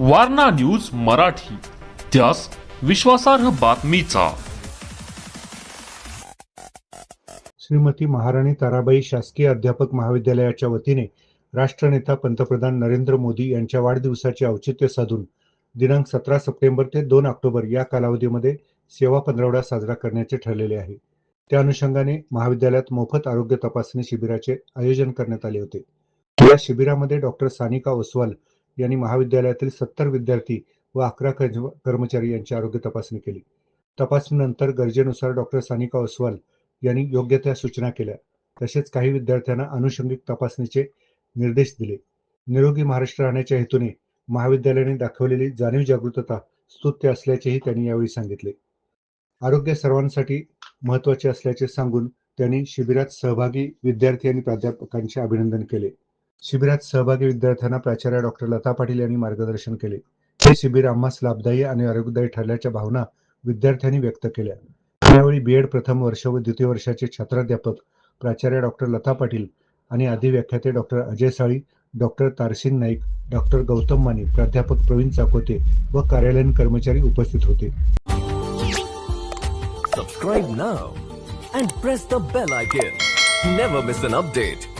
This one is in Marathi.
वारणा न्यूज मराठी त्यास विश्वासार्ह बातमीचा. श्रीमती महाराणी ताराबाई शासकीय अध्यापक महाविद्यालयाच्या वतीने राष्ट्रनेता पंतप्रधान नरेंद्र मोदी यांच्या वाढदिवसाचे औचित्य साधून दिनांक सतरा सप्टेंबर ते दोन ऑक्टोबर या कालावधीमध्ये सेवा पंधरवडा साजरा करण्याचे ठरलेले आहे. त्या अनुषंगाने महाविद्यालयात मोफत आरोग्य तपासणी शिबिराचे आयोजन करण्यात आले होते. या शिबिरामध्ये डॉक्टर सानिका ओसवाल यांनी महाविद्यालयातील सत्तर विद्यार्थी व अकरा कर्ज- कर्मचारी यांची आरोग्य तपासणी केली. तपासणीनंतर गरजेनुसार डॉक्टर सानिका ओसवाल यांनी योग्य त्या सूचना केल्या. तसेच काही विद्यार्थ्यांना अनुषंगिक तपासणीचे निर्देश दिले. निरोगी महाराष्ट्र राहण्याच्या हेतूने महाविद्यालयाने दाखवलेली जाणीव जागृतता स्तुत्य असल्याचेही त्यांनी यावेळी सांगितले. आरोग्य सर्वांसाठी महत्त्वाचे असल्याचे सांगून त्यांनी शिबिरात सहभागी विद्यार्थी आणि प्राध्यापकांचे अभिनंदन केले. शिबिरात सहभागी विद्यार्थ्यांना प्राचार्य डॉक्टर लता पाटील यांनी मार्गदर्शन केले. हे शिबिर आम्हास लाभदायी आणि आरोग्यदायी ठरल्याच्या भावना विद्यार्थ्यांनी व्यक्त केल्या. यावेळी बीएड प्रथम वर्ष व द्वितीय वर्षाचे छात्राध्यापक प्राचार्य डॉक्टर लता पाटील आणि अधिव्याख्याते व्याख्याते doctor Ajay Sali doctor Tarsingh Naik doctor Gautam Mane प्राध्यापक प्रवीण चाकोते व कार्यालयीन कर्मचारी उपस्थित होते. Subscribe now and press the bell icon never miss an update